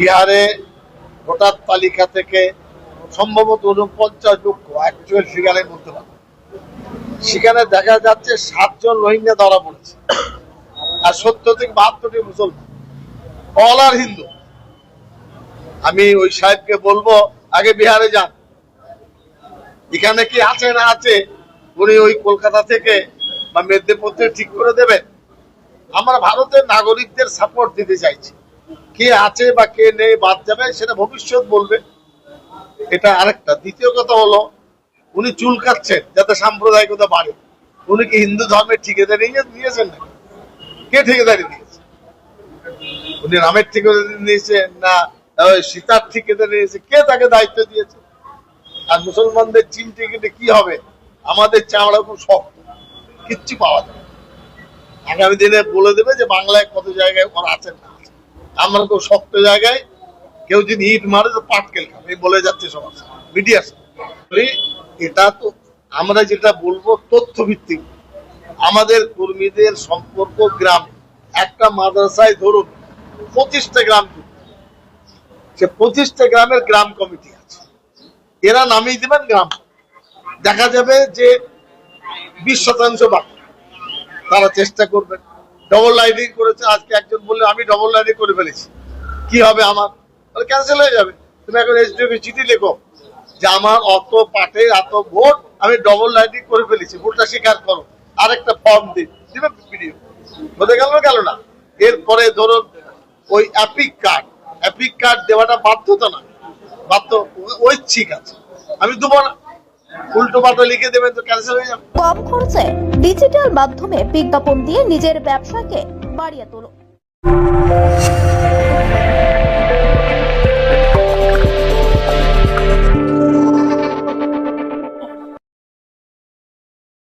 বিহারে ভোটার তালিকা থেকে সম্ভবত উনপঞ্চাশ লক্ষ অ্যাকচুয়াল ফিগারে বলতে সেখানে দেখা যাচ্ছে সাতজন রোহিঙ্গা ধরা পড়েছে। আর সত্তর থেকে বাহাত্তরটি মুসলমান। অল আর হিন্দু। আমি ওই সাহেবকে বলব, আগে বিহারে যান। এখানে কি আছে না আছে, উনি ওই কলকাতা থেকে বা মেদিনীপুর থেকে ঠিক করে দেবেন। আমরা ভারতের নাগরিকদের সাপোর্ট দিতে চাইছি। কে আছে বা কে নেই বাদ যাবে, সেটা ভবিষ্যৎ বলবে। এটা আরেকটা। দ্বিতীয় কথা হলো, উনি চুল কাটছেন যাতে সাম্প্রদায়িকতা বাড়ে। উনি কি হিন্দু ধর্মের ঠিকাদারি নিয়ে- নিয়েছেন না কে ঠিকাদারি নিয়েছে উনি রামের ঠিকাদারি নিয়েছে না সীতার ঠিকাদারি নিয়েছে কে তাকে দায়িত্ব দিয়েছে? আর মুসলমানদের চিন টিকিটে কি হবে? আমাদের চামড়া খুব শক্ত, কিচ্ছু পাওয়া যাবে। আগামী দিনে বলে দেবে যে বাংলায় কত জায়গায় ওরা আছেন না। আমরা খুব শক্ত জায়গায় কেউ যদি ইট মারে তো পাটকেল খাবে। বলে যাচ্ছে সমাজ। মিডিয়া এটা তো আমরা যেটা বলব তথ্য ভিত্তিক আমাদের কর্মীদের সম্পর্ক গ্রাম। একটা মাদ্রাসায় ধরুন, পঁচিশটা গ্রাম সে পঁচিশটা গ্রামের গ্রাম কমিটি আছে। এরা নামিয়ে দেবেন গ্রাম। দেখা যাবে যে বিশ শতাংশ বাকি। তারা চেষ্টা করবেন। ডবল লাইনিং করেছে, আজকে একজন বললে, আমি ডবল লাইনিং করে ফেলেছি। কি হবে আমার? তাহলে ক্যান্সেল হয়ে যাবে। তুমি এখন এসডিওকে চিঠি লেখো যে, আমার অত পাটে এত ভোট, আমি ডবল লাইনিং করে ফেলেছি। ভোটটা স্বীকার করো। আরেকটা ফর্ম দিন। হতে গেল গেল না। এরপরে ধরুন ওই অ্যাপিক কার্ড অ্যাপিক কার্ড দেওয়াটা বাধ্যতা না। বাধ্য ঐচ্ছিক আছে। আমি দেবো না। লিখে কম খরচে ডিজিটাল মাধ্যমে বিজ্ঞাপন দিয়ে নিজের ব্যবসাকে বাড়িয়ে তোলো।